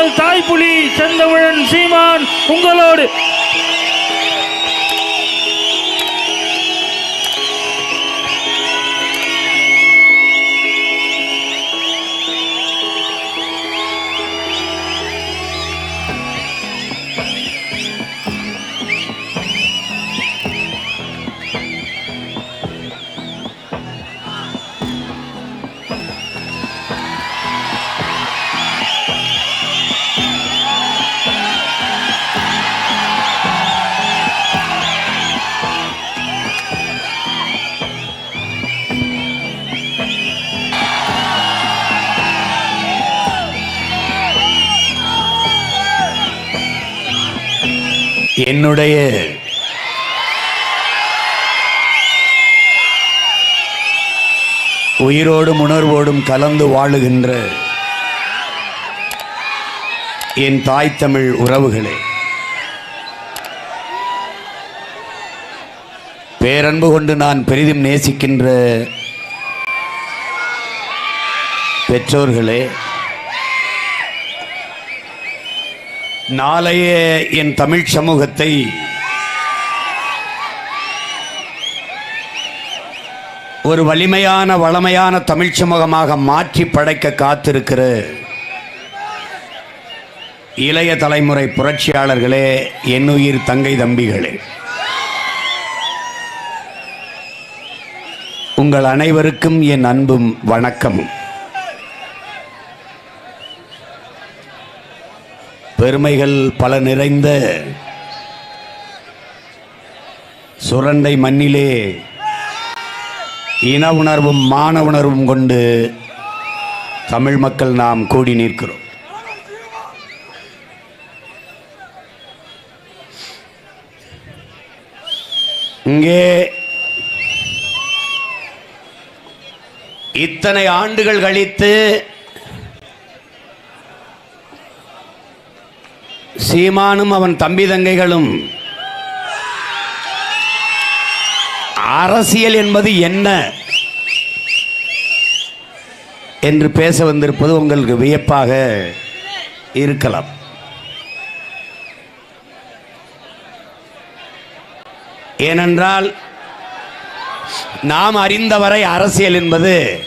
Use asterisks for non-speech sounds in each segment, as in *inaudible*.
உங்கள் தாய்ப்புலி செந்தமிழன் சீமான் உங்களோடு என்னுடைய உயிரோடும் உணர்வோடும் கலந்து வாழுகின்ற என் தாய் தமிழ் உறவுகளே பேரன்பு கொண்டு நான் பெரிதும் நேசிக்கின்ற பெற்றோர்களே நாளைய என் தமிழ் சமூகத்தை ஒரு வலிமையான வளமையான தமிழ் சமூகமாக மாற்றி படைக்க காத்திருக்கிற இளைய தலைமுறை புரட்சியாளர்களே என்னுயிர் தங்கை தம்பிகளே. உங்கள் அனைவருக்கும் என் அன்பும் வணக்கமும். பெருமைகள் பல நிறைந்த சுரண்டை மண்ணிலே இன உணர்வும் மான உணர்வும் கொண்டு தமிழ் மக்கள் நாம் கூடி நிற்கிறோம். இங்கே இத்தனை ஆண்டுகள் கழித்து சீமானும் அவன் தம்பி தங்கைகளும். அரசியல் என்பது என்ன? என்று பேச வந்திருப்பது உங்களுக்கு வியப்பாக இருக்கலாம். ஏனென்றால் நாம் அறிந்தவரை அரசியல் என்பது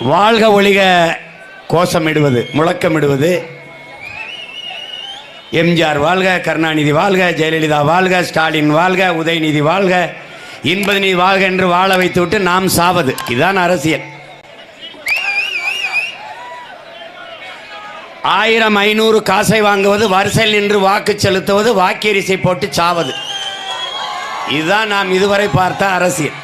வாழ்க ஒழிக கோஷமிடுவது முழக்கமிடுவது எம்ஜிஆர் வாழ்க கருணாநிதி வாழ்க ஜெயலலிதா வாழ்க ஸ்டாலின் வாழ்க உதயநிதி வாழ்க. இன்பதினி வாழ்க என்று வாழ வைத்துவிட்டு நாம் சாவது. இதுதான் அரசியல். ஆயிரம் ஐநூறு காசை வாங்குவது வரிசையில் நின்று வாக்கு செலுத்துவது வாக்கரிசை போட்டு சாவது. இதுதான் நாம் இதுவரை பார்த்த அரசியல்.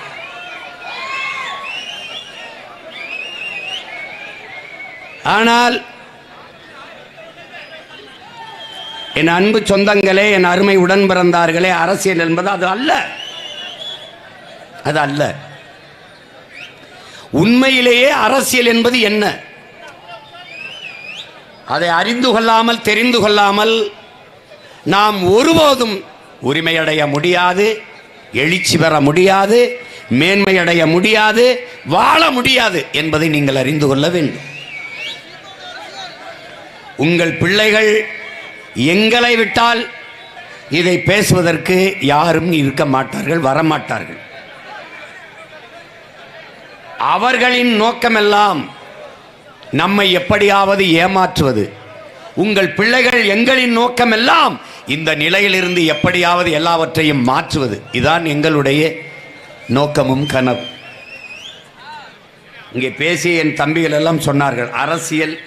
ஆனால் என் அன்பு சொந்தங்களே என் அருமை உடன் பிறந்தார்களே அரசியல் என்பது அது அல்ல. அது அல்ல. உண்மையிலேயே அரசியல் என்பது என்ன? அதை அறிந்து கொள்ளாமல் தெரிந்து கொள்ளாமல் நாம் ஒருபோதும் உரிமையடைய முடியாது எழுச்சி பெற முடியாது மேன்மையடைய முடியாது வாழ முடியாது என்பதை நீங்கள் அறிந்து கொள்ள வேண்டும். உங்கள் பிள்ளைகள் எங்களை விட்டால் இதை பேசுவதற்கு யாரும் இருக்க மாட்டார்கள் வரமாட்டார்கள். அவர்களின் நோக்கமெல்லாம் நம்மை எப்படியாவது ஏமாற்றுவது. உங்கள் பிள்ளைகள் எங்களின் நோக்கமெல்லாம் இந்த நிலையிலிருந்து எப்படியாவது எல்லாவற்றையும் மாற்றுவது. இதான் எங்களுடைய நோக்கமும் கனவு. இங்கே பேசிய என் தம்பிகள் எல்லாம் சொன்னார்கள் அரசியல்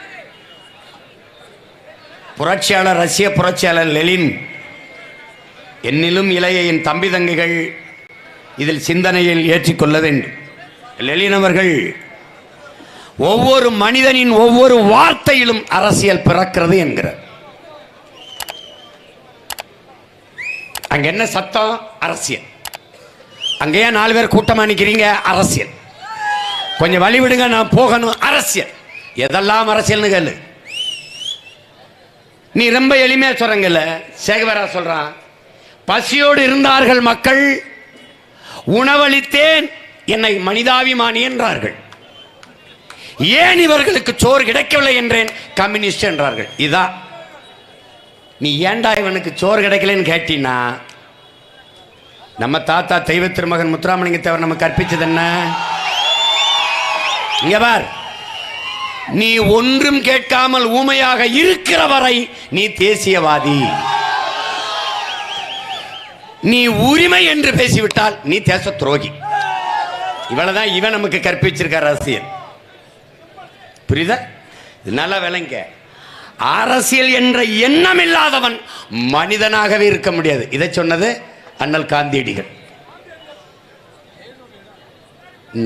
புரட்சியாளர் ரஷ்ய புரட்சியாளர் லெலின் என்னிலும் இளைய என் தம்பி தங்கைகள் இதில் சிந்தனையில் ஏற்றிக்கொள்ள வேண்டும். லெலின் அவர்கள் ஒவ்வொரு மனிதனின் ஒவ்வொரு வார்த்தையிலும் அரசியல் பிறக்கிறது என்கிறார். அங்க என்ன சத்தம்? அரசியல். அங்கேயே நாலு பேர் கூட்டமா நிக்கிறீங்க? அரசியல். கொஞ்சம் வழிவிடுங்க நான் போகணும். அரசியல். எதெல்லாம் அரசியல்னு கேளு. நீ ரொம்ப எளிமையா சொல்றங்கல்ல. சேகவரா சொல்றான். பசியோடு இருந்தார்கள் மக்கள் உணவளித்தேன் என்னை மனிதாபிமானி என்றார்கள். ஏன் இவர்களுக்கு சோறு கிடைக்கவில்லை என்றேன்? கம்யூனிஸ்ட் என்றார்கள். இதான். நீ ஏன்டா இவனுக்கு சோறு கிடைக்கலன்னு கேட்டீன்னா நம்ம தாத்தா தெய்வ திருமகன் முத்துராமலிங்க தேவர் நம்ம கற்பிச்சது என்ன? இங்க பார். நீ ஒன்றும் கேட்காமல் ஊமையாக இருக்கிற வரை நீ தேசியவாதி. நீ உரிமை என்று பேசிவிட்டால் நீ தேச துரோகி இவ்வளவுதான் இவன் நமக்கு கற்பிச்சிருக்கார் அரசியல். புரியுதா? நல்ல நல்லா விளங்க. அரசியல் என்ற எண்ணம் இல்லாதவன் மனிதனாகவே இருக்க முடியாது. இதை சொன்னது அண்ணல் காந்தியடிகள்.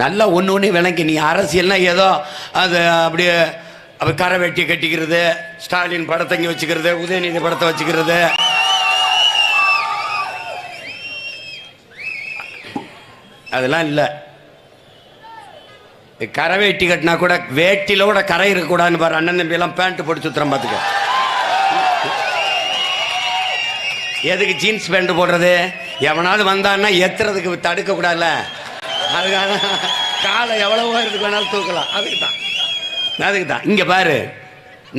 நல்லா ஒன்று ஒன்று விளங்கி நீ அரசியல்னா ஏதோ அது அப்படியே அப்போ கரை வெட்டி கட்டிக்கிறது ஸ்டாலின் படத்தை இங்கே வச்சுக்கிறது உதயநிதி படத்தை வச்சுக்கிறது. அதெல்லாம் இல்லை. கரை வேட்டி கட்டினா கூட வேட்டியில் கூட கரை இருக்கக்கூடாதுன்னு பாரு அண்ணன் தம்பி எல்லாம் பேண்ட் போட்டு சுத்துறோம் பார்த்துக்க எதுக்கு ஜீன்ஸ் பேண்ட் போடுறது? எவனாவது வந்தான்னா எத்துறதுக்கு தடுக்கக்கூடாதுல்ல? கூடாதுல்ல அதுக்காக காலை எவ்வளவோ இருக்கு வேணாலும் தூக்கலாம். அதுக்கு தான் அதுக்கு தான் இங்கே பாரு.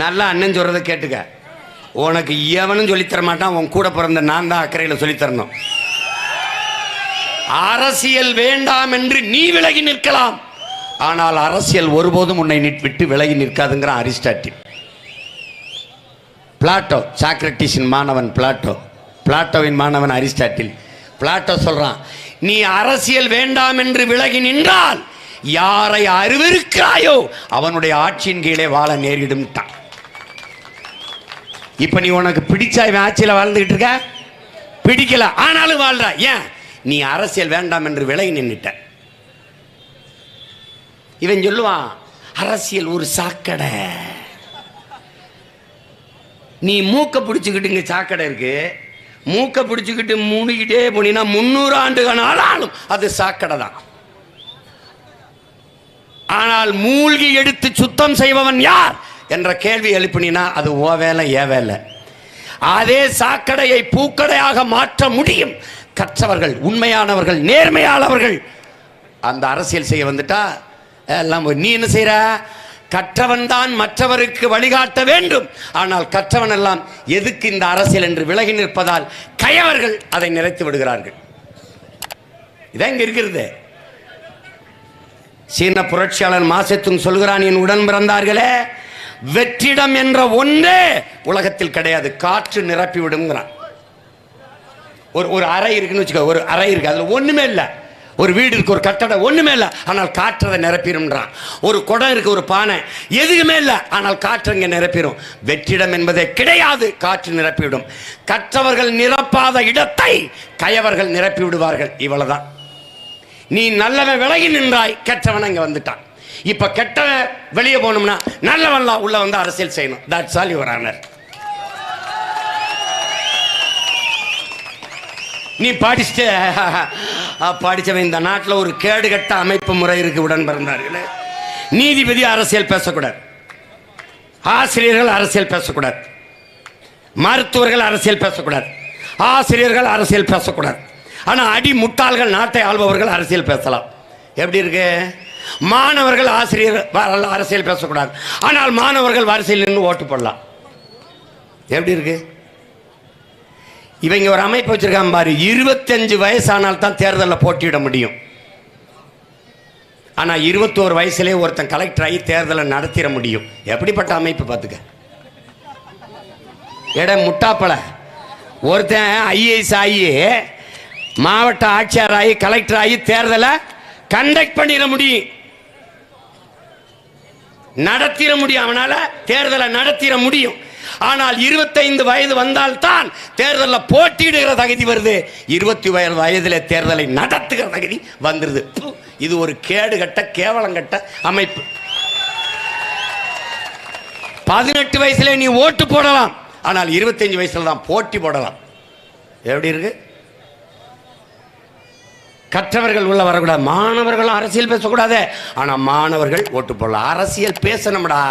நல்லா அண்ணன் சொல்கிறத கேட்டுக்க. உனக்கு எவனும் சொல்லித்தர மாட்டான் உன் கூட பிறந்த நான் தான் அக்கறையில் சொல்லித்தரணும். அரசியல் வேண்டாம் என்று நீ விலகி நிற்கலாம். ஆனால் அரசியல் ஒருபோதும் உன்னை விட்டு விலகி நிற்காதுங்கிறான் அரிஸ்டாட்டில். பிளாட்டோ சாக்ரட்டிஸின் மாணவன் பிளாட்டோ. பிளாட்டோவின் மாணவன் அரிஸ்டாட்டில். பிளாட்டோ சொல்றான் நீ அரசியல் வேண்டாம் என்று விலகி நின்றால் யாரை அறிவிருக்கிறாயோ அவனுடைய ஆட்சியின் கீழே வாழ நேரிடும் இப்ப நீ உனக்கு பிடிச்சா இவன் ஆட்சியில் வாழ்ந்துகிட்டு இருக்க? பிடிக்கல ஆனாலும் வாழ்ற. ஏன்? நீ அரசியல் வேண்டாம் என்று விலகி நின்றுட்ட இவன் சொல்லுவான் அரசியல் ஒரு சாக்கடை. நீ மூக்க பிடிச்சுக்கிட்டு இங்க சாக்கடை இருக்கு. மூக்க பிடிச்சிக்கிட்டு மூடிக்கிட்டே போனீங்கன்னா முன்னூறு ஆண்டுகள் ஆனாலும் அது சாக்கடை தான். ஆனால் மூழ்கி எடுத்து சுத்தம் செய்பவன் யார்? என்ற கேள்வி எழுப்பினா அது ஓ வேலை ஏ வேலை. அதே சாக்கடையை பூக்கடையாக மாற்ற முடியும். கற்றவர்கள் உண்மையானவர்கள் நேர்மையானவர்கள். அந்த அரசியல் செய்ய வந்துட்டா எல்லாம் போய் நீ என்ன செய்கிற கற்றவன் தான் மற்றவருக்கு வழிகாட்ட வேண்டும். ஆனால் கற்றவன் எல்லாம் எதுக்கு இந்த அரசியல் என்று விலகி நிற்பதால் கயவர்கள் அதை நிறைத்து விடுகிறார்கள். இதான் இங்க இருக்கிறது. சீன புரட்சியாளர் மாசத்துங் சொல்கிறான் என் உடன் பிறந்தார்களே வெற்றிடம் என்ற ஒன்றே உலகத்தில் கிடையாது. காற்று நிரப்பி விடுங்கிறான் ஒரு ஒரு அறை இருக்குன்னு வச்சுக்கோ ஒரு அறை இருக்கு. அதுல ஒண்ணுமே இல்லை. ஒரு வீடு இருக்கு ஒரு கட்டடம் ஒண்ணுமே இல்லை. ஆனால் காற்றதை நிரப்பிடும்ன்றான். ஒரு குடம் இருக்கு ஒரு பானை. எதுவுமே இல்லை ஆனால் காற்று இங்கே நிரப்பிடும். வெற்றிடம் என்பதே கிடையாது காற்று நிரப்பிவிடும். கற்றவர்கள் நிரப்பாத இடத்தை கயவர்கள் நிரப்பி விடுவார்கள். இவ்வளவுதான். நீ நல்லவன் விலகி நின்றாய் கெட்டவன் அங்க வந்துட்டான். இப்ப கெட்டவன் வெளியே போகணும்னா நல்லவன்லாம் உள்ள வந்து அரசியல் செய்யணும். தட்ஸ் ஆல் யுவர் ஆனர் நீ படிச்சுட்டு. *laughs* படிச்சவன் இந்த நாட்டில் ஒரு கேடுகட்ட அமைப்பு முறை இருக்கு உடன் பிறந்தார்களே நீதிபதி அரசியல் பேசக்கூடாது. ஆசிரியர்கள் அரசியல் பேசக்கூடாது. மருத்துவர்கள் அரசியல் பேசக்கூடாது. ஆசிரியர்கள் அரசியல் பேசக்கூடாது. ஆனால் அடி முட்டாள்கள் நாட்டை ஆள்பவர்கள் அரசியல் பேசலாம். எப்படி இருக்கு? மாணவர்கள் ஆசிரியர் அரசியல் பேசக்கூடாது. ஆனால் மாணவர்கள் வரிசையில் நின்று ஓட்டு போடலாம். எப்படி இருக்குது இவங்க ஒரு அமைப்பு வச்சிருக்காங்க பாரு. இருபத்தஞ்சு வயசானால் தான் தேர்தலில் போட்டியிட முடியும். ஆனால் இருபத்தோரு வயசுலேயே ஒருத்தன் கலெக்டர் ஆகி தேர்தலை நடத்திட முடியும். எப்படிப்பட்ட அமைப்பு பார்த்துக்க? எட முட்டாப்பழ ஒருத்தன் ஐஏஎஸ் ஆகி மாவட்ட ஆட்சியர் ஆகி கலெக்டர் ஆகி தேர்தலை கண்டக்ட் பண்ணிட முடியும். நடத்திட முடியும். அவனால் தேர்தலை நடத்திட முடியும். ஆனால் இருபத்தைந்து வயது வந்தால்தான் தேர்தலில் போட்டியிடுகிற தகுதி வருது. இருபத்தி வயது வயதில் தேர்தலை நடத்துகிற தகுதி வந்துருது. இது ஒரு கேடுகட்ட கேவலங்கட்ட அமைப்பு. பதினெட்டு வயசுல நீ ஓட்டு போடலாம். ஆனால் இருபத்தஞ்சு வயசுல தான் போட்டி போடலாம். எப்படி இருக்கு? கற்றவர்கள் உள்ள வரக்கூடாது. மாணவர்களும் அரசியல் பேசக்கூடாது. ஆனால் மாணவர்கள் ஓட்டு போடலாம். அரசியல் பேசணும்டா.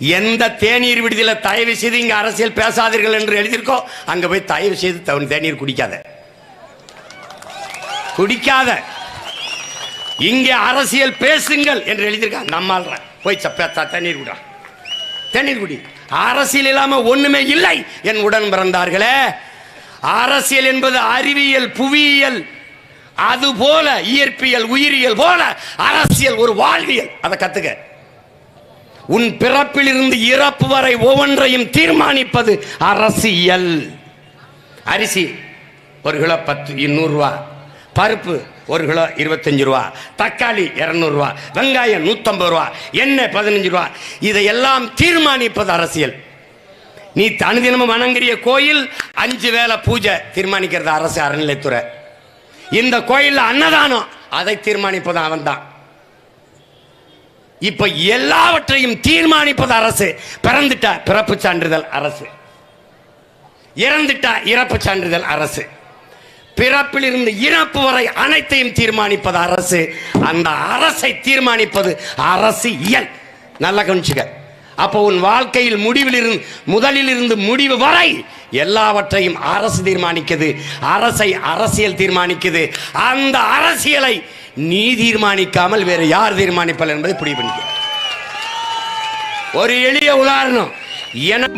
எந்த தேநீர் விடுதியில் தயவு செய்து இங்கே அரசியல் பேசாதீர்கள் என்று எழுதியிருக்கோ அங்கே போய் தயவு செய்து தவன் தேநீர் குடிக்காத. குடிக்காத. இங்கே அரசியல் பேசுங்கள் என்று எழுதியிருக்காங்க. நம்மால் போய் சப்பேத்தா தண்ணீர் குடா தண்ணீர் குடி. அரசியல் இல்லாமல் ஒன்றுமே இல்லை என் உடன் பிறந்தார்களே. அரசியல் என்பது அறிவியல் புவியியல் அது போல இயற்பியல் உயிரியல் போல அரசியல் ஒரு வாழ்வியல். அதை கத்துக்க. உன் பிறப்பிலிருந்து இறப்பு வரை ஒவ்வொன்றையும் தீர்மானிப்பது அரசியல். அரிசி ஒரு கிலோ பத்து இன்னூறு ரூபா. பருப்பு ஒரு கிலோ இருபத்தஞ்சு ரூபா. தக்காளி இரநூறுவா வெங்காயம் நூற்றம்பது ரூபா. எண்ணெய் பதினஞ்சு ரூபா. இதையெல்லாம் தீர்மானிப்பது அரசியல். நீ அனுதினமும் வணங்குறிய கோயில் அஞ்சு வேளை பூஜை தீர்மானிக்கிறது அரசு அறநிலைத்துறை இந்த கோயிலில் அன்னதானம் அதை தீர்மானிப்பது அவன் தான் இப்ப எல்லாவற்றையும் தீர்மானிப்பது அரசு. பிறந்துட்டா பிறப்பு சான்றிதழ் அரசு. இறந்துட்டா இறப்பு சான்றிதழ் அரசு. பிறப்பிலிருந்து இறப்பு வரை அனைத்தையும் தீர்மானிப்பது அரசு. அந்த அரசை தீர்மானிப்பது அரசு இயல் நல்ல கவனிச்சுக்க. அப்போ உன் வாழ்க்கையில் முடிவில் இருந்து முதலில் இருந்து முடிவு வரை எல்லாவற்றையும் அரசு தீர்மானிக்குது. அரசை அரசியல் தீர்மானிக்குது. அந்த அரசியலை நீ தீர்மானிக்காமல் வேற யார் தீர்மானிப்பார் என்பதை புரிய பண்ணிக்க. ஒரு எளிய உதாரணம். என